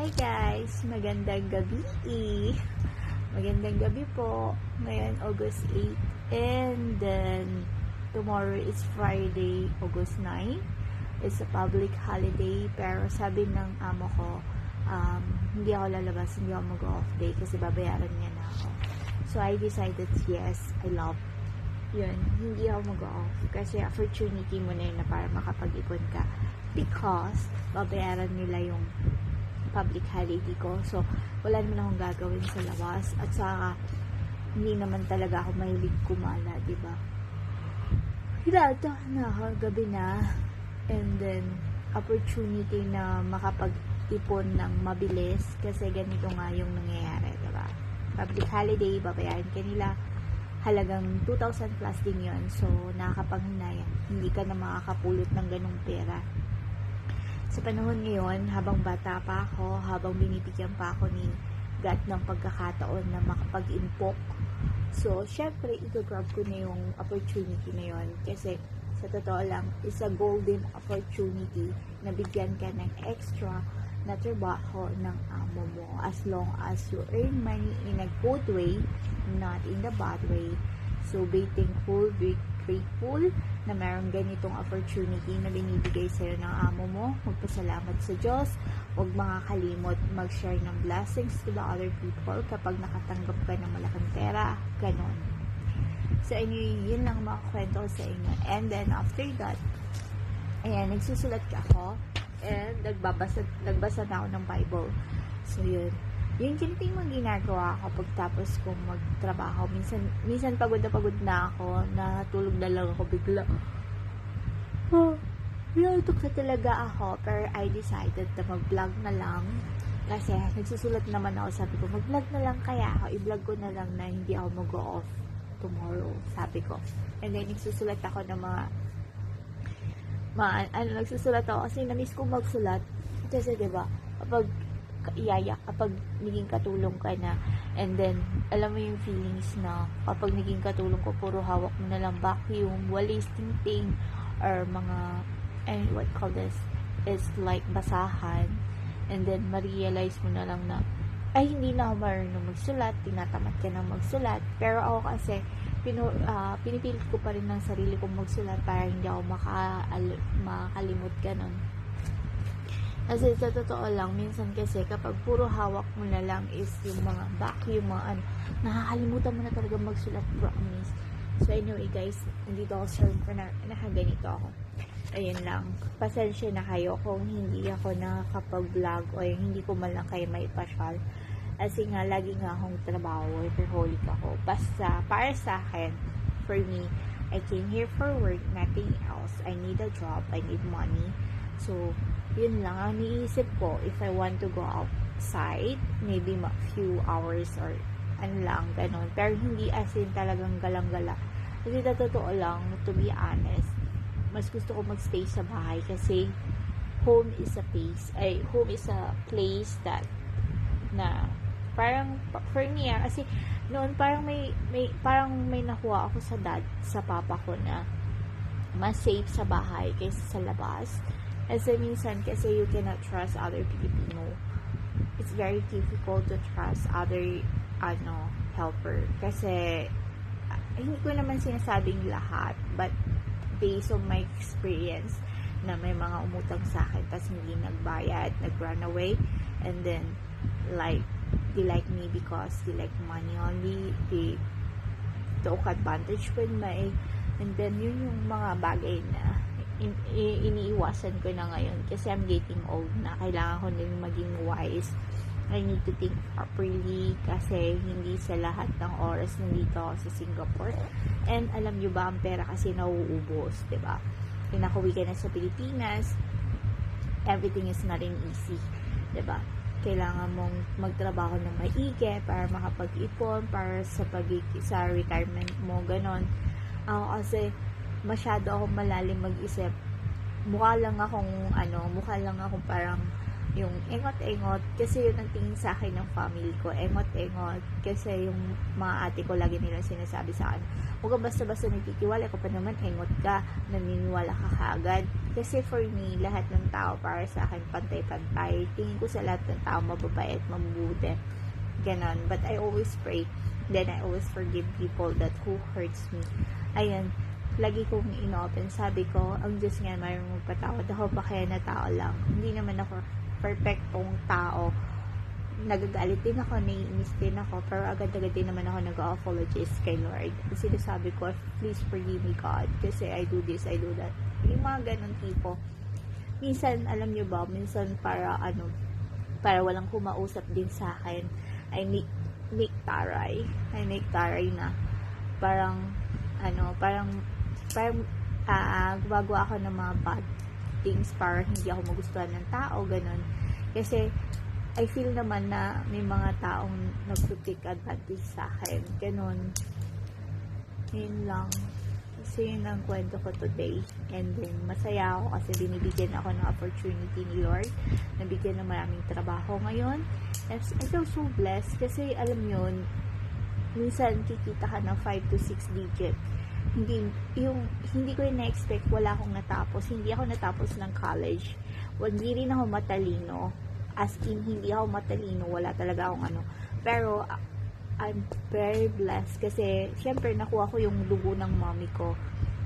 Hi guys! Magandang gabi! Magandang gabi po. Ngayon, August 8. And then, tomorrow is Friday, August 9. It's a public holiday. Pero sabi ng amo ko, um, hindi ako lalabas, hindi ako mag-off day kasi babayaran niya na ako. So, I decided, yes, I love yun, hindi ako mag-off. Kasi opportunity mo na yun na para makapag-ipon ka. Because, babayaran nila yung public holiday ko. So, wala naman akong gagawin sa labas. At saka, hindi naman talaga ako mahilig kumala, di ba? Hinata na ako, gabi na. And then, opportunity na makapag-ipon ng mabilis. Kasi ganito nga yung nangyayari, di ba? Public holiday, babayaran ka nila halagang 2,000 plus din yon So, nakakapanghinayang. Hindi ka na makakapulot ng ganong pera. Sa panahon ngayon, habang bata pa ako, habang binibigyan pa ako ni God ng pagkakataon na makapag-impok. So, syempre, i-grab ko na yung opportunity na yon Kasi, sa totoo lang, is a golden opportunity na bigyan ka ng extra na trabaho ng amo mo as long as you earn money in a good way, not in the bad way. So, be thankful, be grateful na mayroong ganitong opportunity na binibigay sa'yo ng amo mo. Magpasalamat sa Diyos. Huwag makakalimot mag-share ng blessings to the other people kapag nakatanggap ka ng malaking pera. Ganon. So, anyway, yun lang mga kwento sa inyo. And then, after that, ayan, nagsusulat ka ako and nagbabasa, nagbasa na ako ng Bible. So, yun. Yung kinting mga ginagawa ko pagtapos kong magtrabaho. Minsan, minsan pagod na pagod na ako, natulog na lang ako bigla. Oh, Pinutok na talaga ako, pero I decided na mag-vlog na lang. Kasi nagsusulat naman ako, sabi ko, mag-vlog na lang kaya ako, i-vlog ko na lang na hindi ako mag-off tomorrow, sabi ko. And then, nagsusulat ako ng mga ma ano, nagsusulat ako kasi na-miss ko magsulat. Kasi, di ba, kapag iyayak, kapag naging katulong ka na, and then, alam mo yung feelings na kapag naging katulong ko, puro hawak mo na lang vacuum, walis ting or mga, and what call this, is like basahan, and then, ma-realize mo na lang na, ay, hindi na ako marunong magsulat, tinatamad ka na magsulat, pero ako kasi, pinu, ah, pinipilit ko pa rin ng sarili kong magsulat para hindi ako maka, al- makalimot ganun. Kasi sa totoo lang, minsan kasi kapag puro hawak mo na lang is yung mga vacuum, mga ano, nakakalimutan mo na talaga magsulat, promise. So anyway guys, nandito ako sa room ko na nakaganito ako. Ayun lang. Pasensya na kayo kung hindi ako nakakapag-vlog o yung hindi ko man lang kayo may pasyal. Kasi nga, lagi nga akong trabaho, workaholic ako. Basta, para sa akin, for me, I came here for work, nothing else. I need a job, I need money. So, yun lang ang niisip ko if I want to go outside maybe a few hours or ano lang, ganun. Pero hindi as in talagang galang-gala. Kasi totoo lang, to be honest, mas gusto ko magstay sa bahay kasi home is a place, ay, home is a place that na parang for me ah, kasi noon parang may, may parang may nakuha ako sa dad sa papa ko na mas safe sa bahay kaysa sa labas kasi minsan, kasi you cannot trust other Filipino. It's very difficult to trust other, ano, helper. Kasi, ah, hindi ko naman sinasabing lahat, but based on my experience, na may mga umutang sa akin, tapos hindi nagbayad, nag-run away, and then, like, they like me because they like money only, they took advantage with my, and then, yun yung mga bagay na in, iniiwasan ko na ngayon kasi I'm getting old na. Kailangan ko din maging wise. I need to think properly kasi hindi sa lahat ng oras nandito ako sa Singapore. And alam nyo ba, ang pera kasi nauubos, ba? Pinakuwi ka na sa Pilipinas, everything is not in easy, ba? Kailangan mong magtrabaho ng maigi para makapag-ipon, para sa pag sa retirement mo, ganon. Ako kasi, masyado akong malalim mag-isip. Mukha lang akong, ano, mukha lang akong parang yung engot-engot kasi yun ang tingin sa akin ng family ko engot-engot kasi yung mga ate ko lagi nilang sinasabi sa akin huwag kang basta-basta nagtitiwala ko pa naman engot ka naniniwala ka kaagad Kasi for me, lahat ng tao para sa akin pantay-pantay. Tingin ko sa lahat ng tao mababait, mabubuti. Ganon. But I always pray. Then I always forgive people that who hurts me. Ayan. Lagi kong inopen. Sabi ko, ang Diyos nga mayroong magpatawad. Ako pa kaya na tao lang. Hindi naman ako perfectong tao. Nagagalit din ako, naiinis din ako, pero agad-agad din naman ako nag-apologize kay Lord. Sinasabi ko, please forgive me God, kasi I do this, I do that. Yung mga ganun tipo. Minsan, alam nyo ba, minsan para ano, para walang kumausap din sa akin, I make, make taray. I make taray na parang, ano, parang, parang, ah, gumagawa ako ng mga bad things para hindi ako magustuhan ng tao, ganun. Kasi, I feel naman na may mga taong nagtutake advantage sa akin. Ganun. Yun lang. Kasi yun ang kwento ko today. And then, masaya ako kasi binibigyan ako ng opportunity ni Lord. Nabigyan ng maraming trabaho ngayon. And I feel so blessed kasi alam yun, minsan kikita ka ng 5 to 6 digit. Hindi, yung, hindi ko na-expect, wala akong natapos. Hindi ako natapos ng college. Hindi rin ako matalino. As in, hindi ako matalino. Wala talaga akong ano. Pero, I'm very blessed kasi, syempre, nakuha ko yung dugo ng mommy ko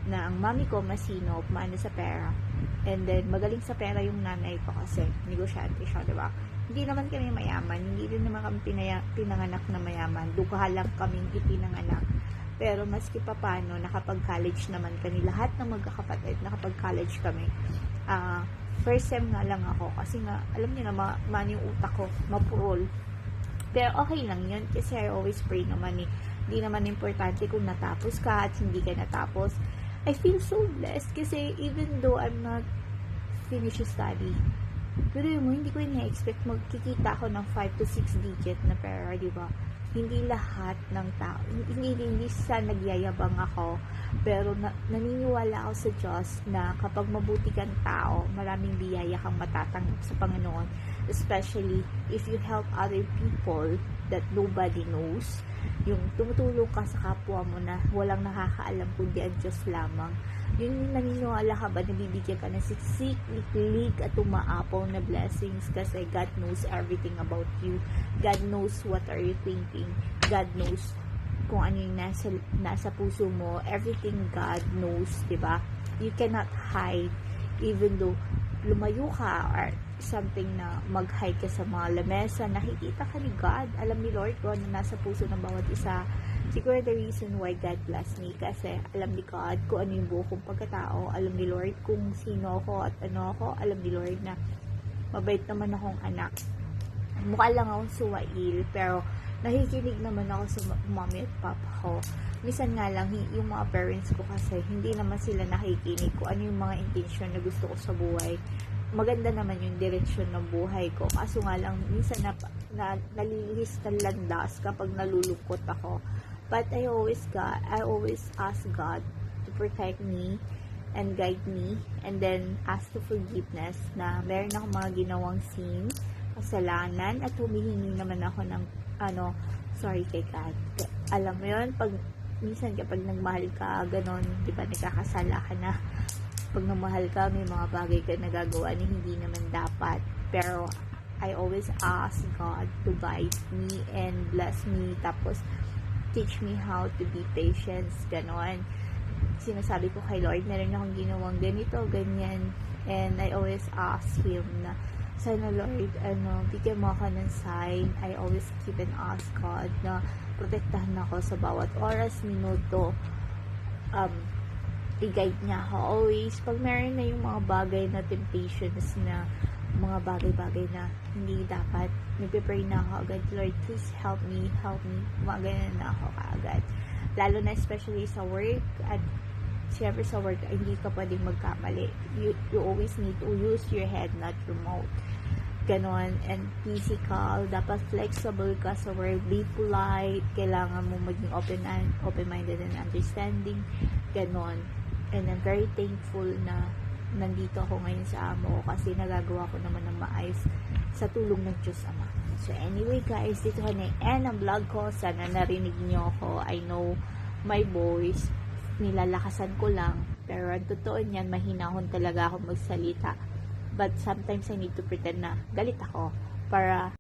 na ang mami ko masino, maano sa pera. And then, magaling sa pera yung nanay ko kasi negosyante siya, di ba? Hindi naman kami mayaman, hindi rin naman kami pinaya, pinanganak na mayaman. Dukha lang kaming ipinanganak. Pero maski pa paano, nakapag-college naman kami. Lahat ng magkakapatid, nakapag-college kami. Ah, first sem nga lang ako kasi nga, alam niyo na, ma, man yung utak ko, mapurol. Pero okay lang yun kasi I always pray naman eh. Hindi naman importante kung natapos ka at hindi ka natapos. I feel so blessed kasi even though I'm not finished study, pero yun mo, hindi ko ina-expect magkikita ako ng 5 to 6 digit na pera, di ba? Hindi lahat ng tao, hindi, hindi sa nagyayabang ako, pero na, naniniwala ako sa Diyos na kapag mabuti kang tao, maraming biyaya kang matatanggap sa Panginoon. Especially if you help other people that nobody knows. Yung tumutulong ka sa kapwa mo na walang nakakaalam kundi ang Diyos lamang. Yun yung naniniwala ka ba na bibigyan ka ng siksik, liklig at umaapaw na blessings kasi God knows everything about you. God knows what are you thinking. God knows kung ano yung nasa, nasa puso mo. Everything God knows, di ba? You cannot hide even though lumayo ka or something na mag-hide ka sa mga lamesa, nakikita ka ni God. Alam ni Lord kung ano nasa puso ng bawat isa. Siguro the reason why God bless me kasi alam ni God kung ano yung buo pagkatao. Alam ni Lord kung sino ako at ano ako. Alam ni Lord na mabait naman akong anak. Mukha lang akong suwail pero nakikinig naman ako sa mommy at papa ko. Minsan nga lang, yung mga parents ko kasi, hindi naman sila nakikinig kung ano yung mga intention na gusto ko sa buhay. Maganda naman yung direksyon ng buhay ko. Kaso nga lang, minsan na, na nalilihis ng landas kapag nalulungkot ako. But I always got, I always ask God to protect me and guide me and then ask for forgiveness na meron akong mga ginawang sin, kasalanan at humihingi naman ako ng ano, sorry kay God. Alam mo yun, pag minsan kapag nagmahal ka, ganon, di ba, nagkakasala ka na. Pag nagmahal ka, may mga bagay ka nagagawa na hindi naman dapat. Pero, I always ask God to guide me and bless me. Tapos, teach me how to be patient, ganon. Sinasabi ko kay Lord, meron akong ginawang ganito, ganyan. And I always ask Him na, sana Lord, ano, bigyan mo ako ng sign. I always keep and ask God na protektahan ako sa bawat oras, minuto. Um, i-guide niya ako always. Pag meron na yung mga bagay na temptations na mga bagay-bagay na hindi dapat, nagpe-pray na ako agad, Lord, please help me, help me. Mga na ako kaagad. Lalo na especially sa work at syempre sa work, hindi ka pwedeng magkamali. You, you always need to use your head, not your mouth. Ganon. And physical, dapat flexible ka sa work. Be polite. Kailangan mo maging open and open-minded and understanding. Ganon. And I'm very thankful na nandito ako ngayon sa amo ko kasi nagagawa ko naman ng maayos sa tulong ng Diyos Ama. So anyway guys, dito ka na end ang vlog ko. Sana narinig niyo ako. I know my voice nilalakasan ko lang Pero ang totoo niyan, mahinahon talaga ako magsalita. But sometimes I need to pretend na galit ako para